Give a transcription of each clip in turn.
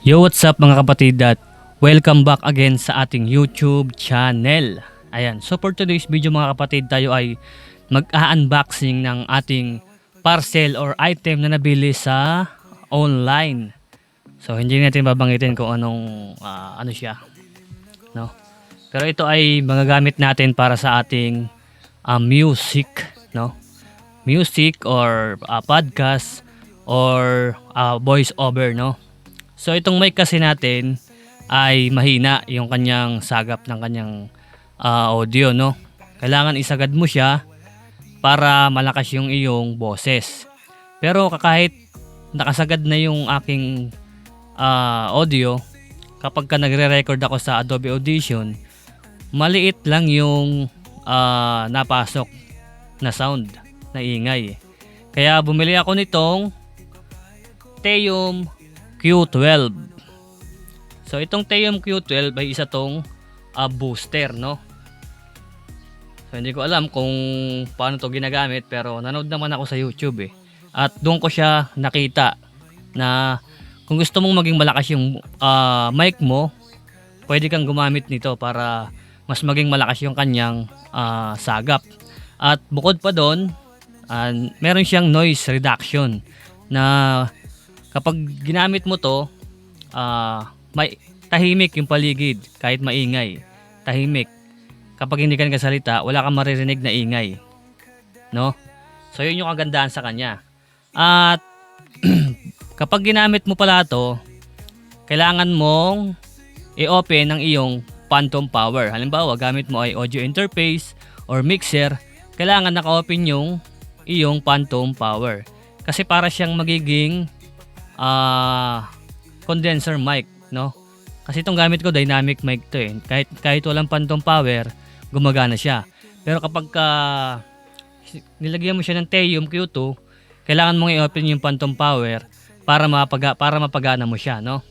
Yo, what's up mga kapatid at welcome back again sa ating YouTube channel. Ayan, so for today's video mga kapatid, tayo ay mag-unboxing ng ating parcel or item na nabili sa online. So hindi natin babanggitin kung anong ah, ano siya. No? Pero ito ay magagamit natin para sa ating ah, music, no? Music or ah, podcast or ah, voice over, no? So itong mic kasi natin ay mahina yung kanyang sagap ng kanyang ah, audio no. Kailangan isagad mo siya para malakas yung iyong boses. Pero kahit nakasagad na yung aking ah, audio, kapag ka nagre-record ako sa Adobe Audition, maliit lang yung ah, napasok na sound na ingay. Kaya bumili ako nitong Teum Q12. So itong Teum Q12 ay isa tong ah, booster, no? So hindi ko alam kung paano to ginagamit pero nanood naman ako sa YouTube eh. At doon ko siya nakita na kung gusto mong maging malakas yung ah, mic mo, pwede kang gumamit nito para mas maging malakas yung kanyang ah, sagap. At bukod pa doon, ah, meron siyang noise reduction na kapag ginamit mo to, ah, may tahimik yung paligid kahit maingay. Tahimik. Kapag hindi ka nagsasalita, wala kang maririnig na ingay. No? So yun yung kagandahan sa kanya. At kapag ginamit mo pala to, kailangan mong i-open ang iyong phantom power. Halimbawa, gamit mo ay audio interface or mixer, kailangan naka-open yung iyong phantom power. Kasi para siyang magiging ah condenser mic, no? Kasi itong gamit ko dynamic mic to eh. Kahit kahit walang phantom power, gumagana siya. Pero kapag ka nilagyan mo siya ng Teum Q2, kailangan mong i-open yung phantom power para mapaga para mapagana mo siya, no?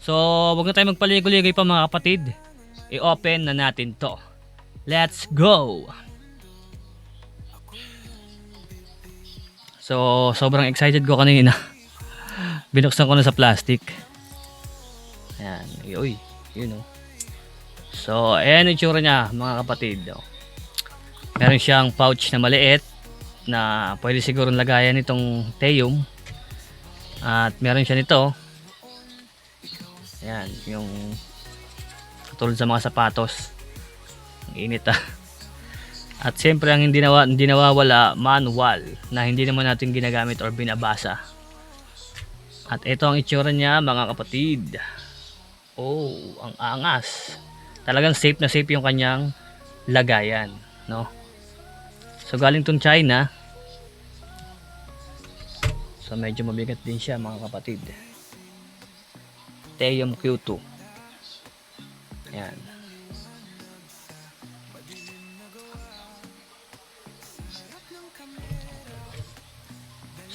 So, wag na tayo magpaligoy-ligoy pa mga kapatid. I-open na natin to. Let's go! So, sobrang excited ko kanina. Binuksan ko na sa plastic. Ayan. Uy, yun o. So, ayan yung tsura niya, mga kapatid. Oh. Meron siyang pouch na maliit na pwede siguro lagayan itong Teum. At meron siya nito. Ayan, yung katulad sa mga sapatos. Ang init ah. At siyempre ang hindi, nawa, hindi nawawala, manual na hindi naman natin ginagamit or binabasa. At ito ang itsura niya mga kapatid. Oh, ang angas. Talagang safe na safe yung kanyang lagayan, no? So galing tong China. So medyo mabigat din siya mga kapatid. Teum Q2. Yan.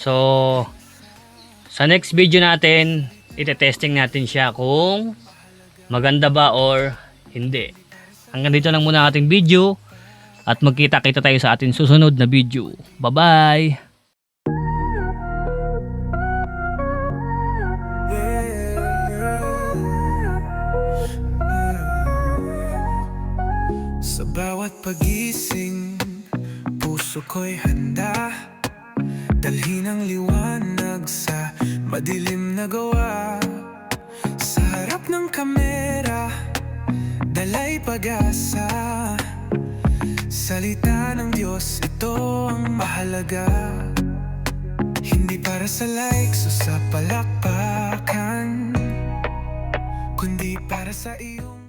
So, sa next video natin, ite-testing natin siya kung maganda ba or hindi. Hanggang dito lang muna ating video at magkita-kita tayo sa ating susunod na video. Bye-bye! Sa bawat pagising, puso ko'y handa Dalhin ang liwanag sa madilim na gawa Sa harap ng kamera, dalay pag-asa. Salita ng Diyos, ito ang mahalaga. Hindi para sa likes o sa palakpakan Kundi para sa iyong